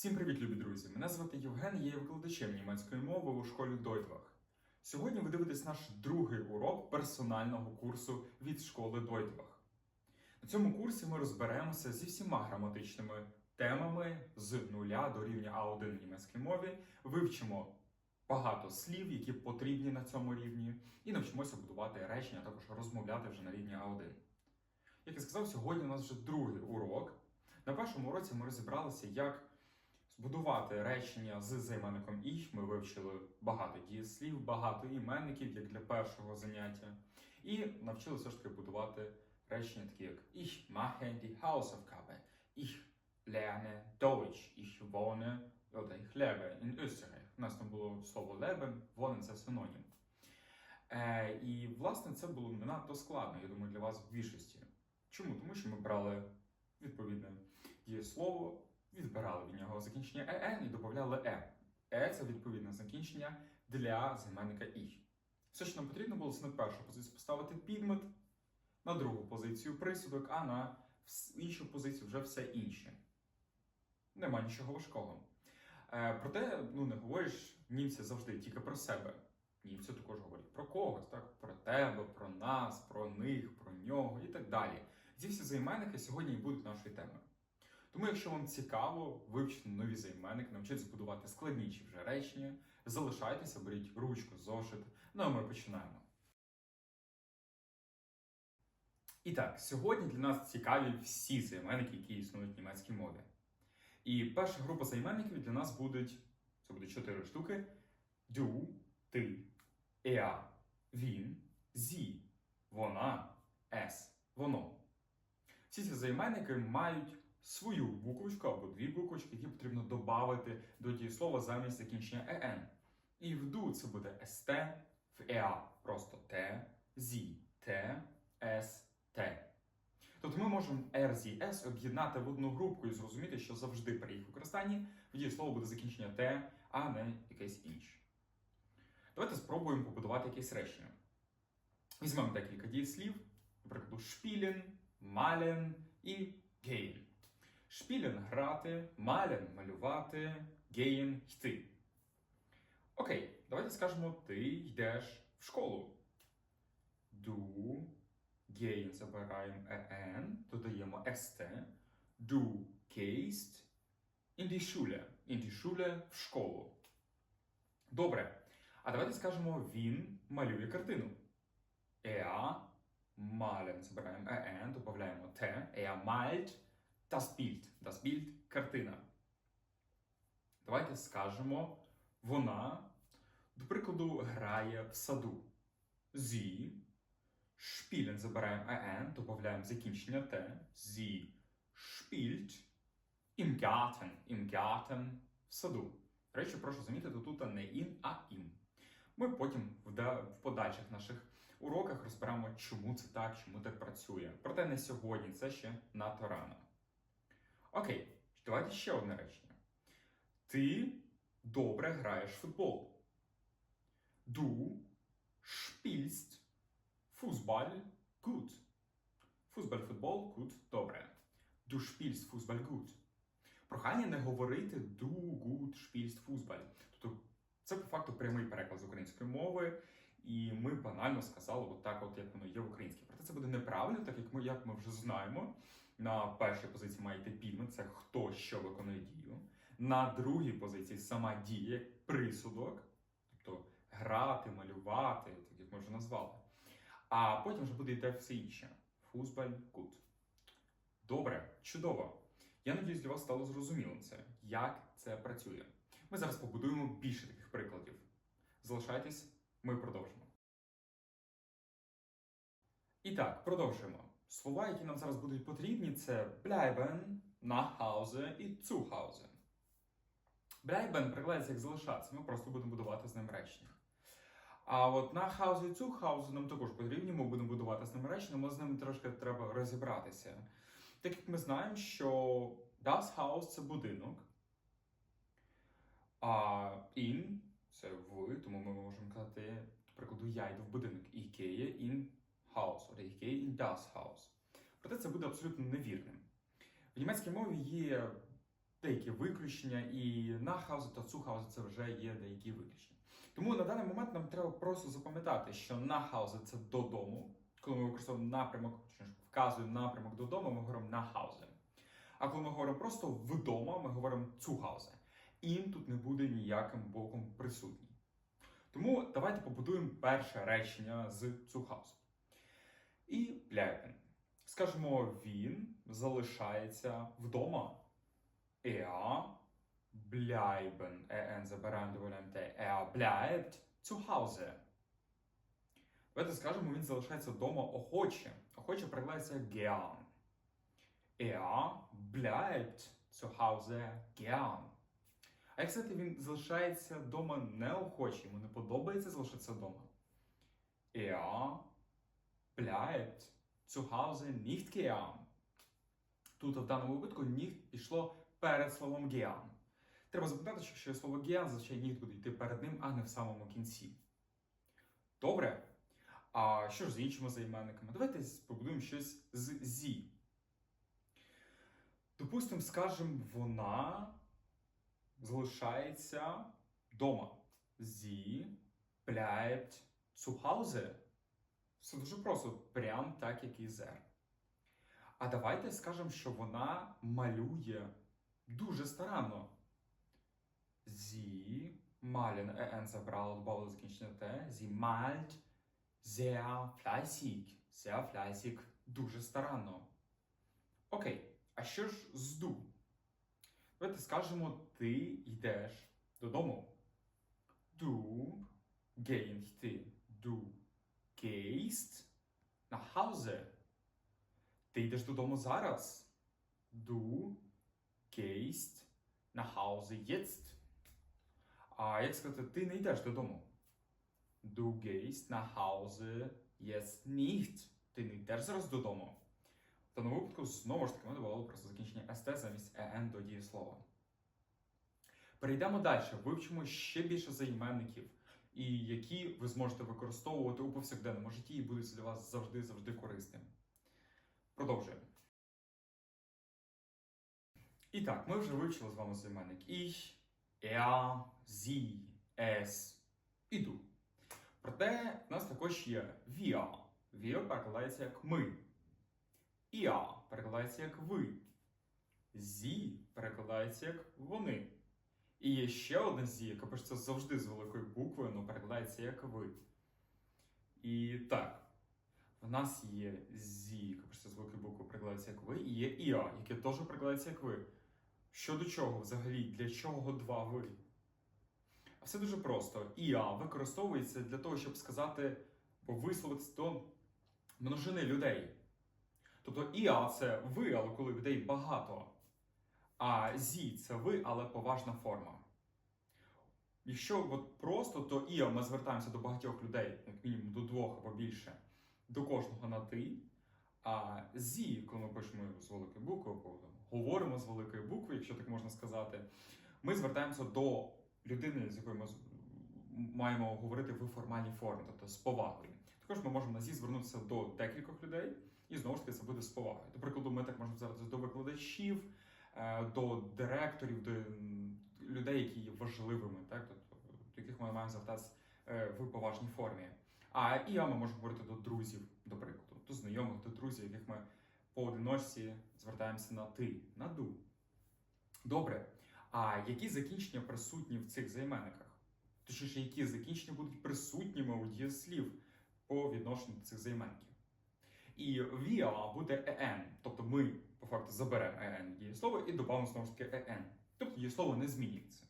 Всім привіт, любі друзі! Мене звати Євген, я є викладачем німецької мови у школі Дойтвах. Сьогодні ви дивитесь наш другий урок персонального курсу від школи Дойтвах. На цьому курсі ми розберемося зі всіма граматичними темами з нуля до рівня А1 в німецькій мові, вивчимо багато слів, які потрібні на цьому рівні, і навчимося будувати речення, а також розмовляти вже на рівні А1. Як я сказав, сьогодні у нас вже другий урок. На першому уроці ми розібралися, як збудувати речення з займенником «ich». Ми вивчили багато дієслів, багато іменників, як для першого заняття. І навчилися ж таки будувати речення такі, як Ich mache die Hausaufgabe, Ich lerne Deutsch, Ich wohne oder Ich lebe in Österreich. У нас там було слово leben, wohnen – це синонім. Е, і, власне, це було не надто складно, я думаю, для вас в більшості. Чому? Тому що ми брали відповідне дієслово, відбирали від нього закінчення «ен» і додавали «е». «Е» – це відповідне закінчення для займенника «і». Все, що нам потрібно було, це на першу позицію поставити підмет, на другу позицію присудок, а на іншу позицію вже все інше. Нема нічого важкого. Е, проте, ну не говориш німці завжди тільки про себе. Німці також говорять про когось, так? про тебе, про нас, про них, про нього і так далі. Ці всі займенники сьогодні і будуть нашою темою. Тому, якщо вам цікаво вивчити нові займенники, навчитися будувати складніші вже речення, залишайтеся, беріть ручку, зошит. Ну а ми починаємо. І так, сьогодні для нас цікаві всі займенники, які існують в німецькій мові. І перша група займенників для нас будуть це буде чотири штуки: du, ти, er, він, зі, вона, es, воно. Всі ці займенники мають свою буквочку або дві буквочки, які потрібно додати до дієслова замість закінчення «ен». І в ду це буде ст, в «еа» просто те, зі те, ес те. Тобто ми можемо «ер», зі, «ес» об'єднати в одну групку і зрозуміти, що завжди при їх використанні в дієслово буде закінчення те, а не якесь інше. Давайте спробуємо побудувати якесь речення. Візьмемо декілька дієслів, наприклад, шпілен, мален і гейн. Шпілен грати, мален малювати, гейн йти. Окей, давайте скажемо, ти йдеш в школу. Du gehen забираємо en, додаємо st. Du gehst in die Schule. In в школу. Добре. А давайте скажемо, він малює картину. Er malen забираємо en, додаємо t. Er malt das Bild. Das Bild – картина. Давайте скажемо, вона, до прикладу, грає в саду. Sie spielen забираємо en, додаємо закінчення t. Sie spielt im Garten. Im Garten – в саду. Речі, прошу замітити, тут не in, а im. Ми потім в, подальших наших уроках розберемо, чому це так, чому так працює. Проте не сьогодні, це ще надто рано. Окей, давайте ще одне речення. Ти добре граєш в футбол. Du spielst Fußball gut. Футбол, футбол, gut, добре. Du spielst Fußball gut. Прохання не говорити du gut spielst Fußball. Тобто це по факту прямий переклад з української мови, і ми банально сказали от так, от як воно є в українській. Проте це буде неправильно, так як ми, як ми вже знаємо. На першій позиції має йти підмет, це хто що виконує дію. На другій позиції сама дія, присудок, тобто грати, малювати, так як ми вже назвали. А потім вже буде йти все інше. Фузбаль гуд. Добре, чудово. Я надіюсь, для вас стало зрозумілим це, як це працює. Ми зараз побудуємо більше таких прикладів. Залишайтесь, ми продовжимо. І так, продовжуємо. Слова, які нам зараз будуть потрібні, це bleiben, nach і zu Hause. Bleiben перекладається як залишатися, ми просто будемо будувати з ним речення. А от на і Hause нам також потрібні, ми будемо будувати з ними речення, але з ними трошки треба розібратися. Так як ми знаємо, що das Haus – це будинок, а in – це в, тому ми можемо казати, до прикладу, я йду в будинок. Gehe in Haus, або ich gehe in das Haus. Проте це буде абсолютно невірним. В німецькій мові є деякі виключення, і на хаузі та цу хаузі це вже є деякі виключення. Тому на даний момент нам треба просто запам'ятати, що на хаузі це додому. Коли ми використовуємо напрямок, вказуємо напрямок додому, ми говоримо на хаузі. А коли ми говоримо просто вдома, ми говоримо цу хаузі. Ін тут не буде ніяким боком присутній. Тому давайте побудуємо перше речення з цу хаузі. І bleiben. Скажемо, він залишається вдома. Er bleiben. Er забираємо МТ. Er bleibt zu Hause. Давайте скажемо, він залишається вдома охоче. Охоче перекладається gern. Er bleibt zu Hause gern. А як сказати, він залишається вдома неохоче, йому не подобається залишитися вдома. Er bleibt zu Hause nicht gern. Тут в даному випадку nicht пішло перед словом gern. Треба запам'ятати, що слово gern, зазвичай nicht буде йти перед ним, а не в самому кінці. Добре. А що ж з іншими займенниками? Давайте побудуємо щось з зі. Допустимо, скажемо, вона залишається вдома. Sie bleibt zu Hause. Все дуже просто, прям так, як і зер. А давайте скажемо, що вона малює дуже старанно. Sie malen, en забрала, додала закінчення Т. Sie malt sehr fleißig. Sehr fleißig, дуже старанно. Окей, а що ж з ду? Давайте скажемо, ти йдеш додому. Du ти. Du gehst nach Hause. Ти йдеш додому зараз. Du gehst nach Hause jetzt. А як сказати, ти не йдеш додому? Du gehst nach Hause jetzt nicht. Ти не йдеш зараз додому. В даному випадку, знову ж таки, ми додавали просто закінчення st замість en до дієслова. Перейдемо далі, вивчимо ще більше займенників, і які ви зможете використовувати у повсякденному житті і будуть для вас завжди-завжди корисними. Продовжуємо. І так, ми вже вивчили з вами займенник ich, er, sie, es і du. Проте в нас також є wir. Wir перекладається як ми. Ia перекладається як ви. Зі перекладається як вони. І є ще одне зі, яке пишеться завжди з великою буквою, але перекладається як ви. І так, в нас є зі, яке пишеться з великою буквою, перекладається як ви, і є іа, яке теж перекладається як ви. Щодо чого взагалі? Для чого два ви? А все дуже просто. Іа використовується для того, щоб сказати, бо висловитися до множини людей. Тобто іа це ви, але коли людей багато. А зі це ви, але поважна форма. Якщо от просто, то іа ми звертаємося до багатьох людей, як мінімум до двох або більше, до кожного на ти. А зі, коли ми пишемо з великої букви, або говоримо з великої букви, якщо так можна сказати, ми звертаємося до людини, з якою ми маємо говорити в формальній формі, тобто з повагою. Також ми можемо на зі звернутися до декількох людей, і знову ж таки це буде з повагою. До прикладу, ми так можемо звертатися до викладачів, до директорів, до людей, які є важливими, так? до яких ми маємо звертатися е, в поважній формі. А і я ми можемо говорити до друзів, до прикладу, до знайомих, до друзів, яких ми поодиночці звертаємося на ти, на ду. Добре. А які закінчення присутні в цих займенниках? Точніше, які закінчення будуть присутніми у дієслів по відношенню до цих займенників? І віа буде ен, тобто ми по факту заберемо ен дієслово і додамо знову ж таки ен. Тобто дієслово не змінюється.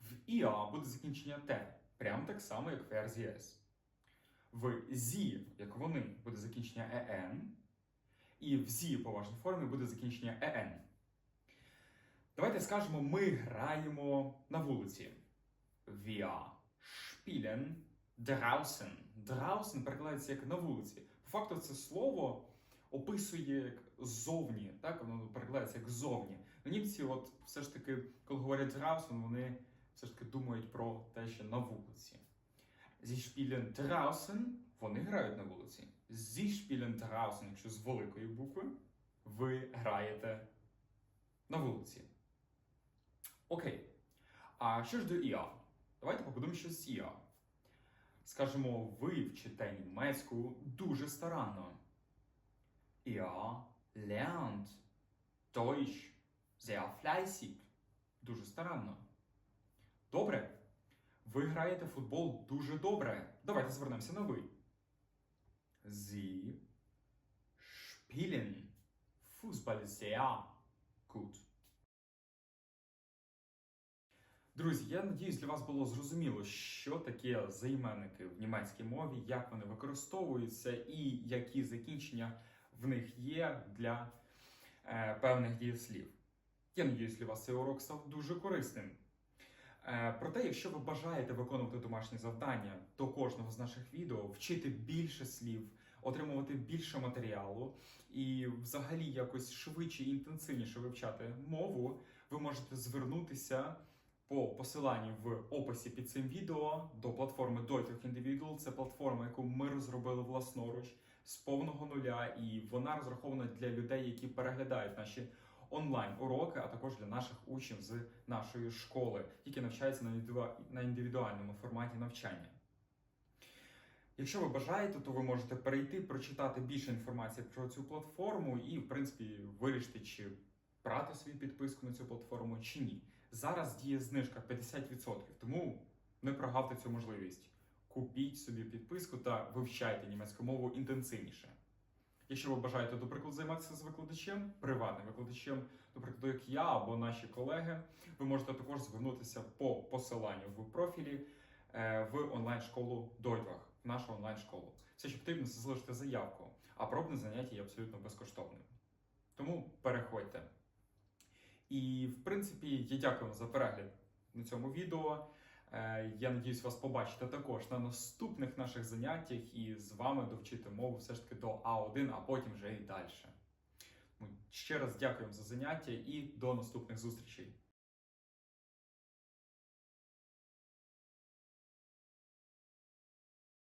В іа буде закінчення те, прямо так само, як в С. В зі, як вони, буде закінчення ен, і в зі по важній формі буде закінчення ен. Давайте скажемо, ми граємо на вулиці. Wir spielen draußen. Draußen перекладається як на вулиці. По факту це слово описує як зовні, так? Воно перекладається як зовні. Ну, німці, от все ж таки, коли говорять draußen, вони все ж таки думають про те, що на вулиці. Sie spielen draußen, вони грають на вулиці. Sie spielen draußen, якщо з великої букви, ви граєте на вулиці. Окей. А що ж до IA? Давайте побудемо щось з IA. Скажемо, ви вчите німецьку дуже старанно. Ihr lernt Deutsch sehr fleißig. Дуже старанно. Добре. Ви граєте в футбол дуже добре. Давайте звернемося на ви. Sie spielen Fußball sehr gut. Друзі, я надіюсь, для вас було зрозуміло, що таке займенники в німецькій мові, як вони використовуються і які закінчення в них є для е, певних дієслів. Я надіюсь, для вас цей урок став дуже корисним. Е, проте, якщо ви бажаєте виконувати домашні завдання до кожного з наших відео, вчити більше слів, отримувати більше матеріалу і взагалі якось швидше і інтенсивніше вивчати мову, ви можете звернутися по посиланню в описі під цим відео до платформи Deutlich Individual. Це платформа, яку ми розробили власноруч з повного нуля, і вона розрахована для людей, які переглядають наші онлайн уроки, а також для наших учнів з нашої школи, які навчаються на індивідуальному форматі навчання. Якщо ви бажаєте, то ви можете перейти, прочитати більше інформації про цю платформу і, в принципі, вирішити, чи брати собі підписку на цю платформу чи ні. Зараз діє знижка 50%, тому не прогавте цю можливість. Купіть собі підписку та вивчайте німецьку мову інтенсивніше. Якщо ви бажаєте, до прикладу, займатися з викладачем, приватним викладачем, до прикладу, як я або наші колеги, ви можете також звернутися по посиланню в профілі е, в онлайн-школу Дойтвах, в нашу онлайн-школу. Все, що потрібно, це залишити заявку, а пробне заняття є абсолютно безкоштовним. Тому переходьте. І, в принципі, я дякую вам за перегляд на цьому відео. Е, Я надіюсь вас побачити також на наступних наших заняттях і з вами довчити мову все ж таки до А1, а потім вже і далі. Ще раз дякую вам за заняття і до наступних зустрічей.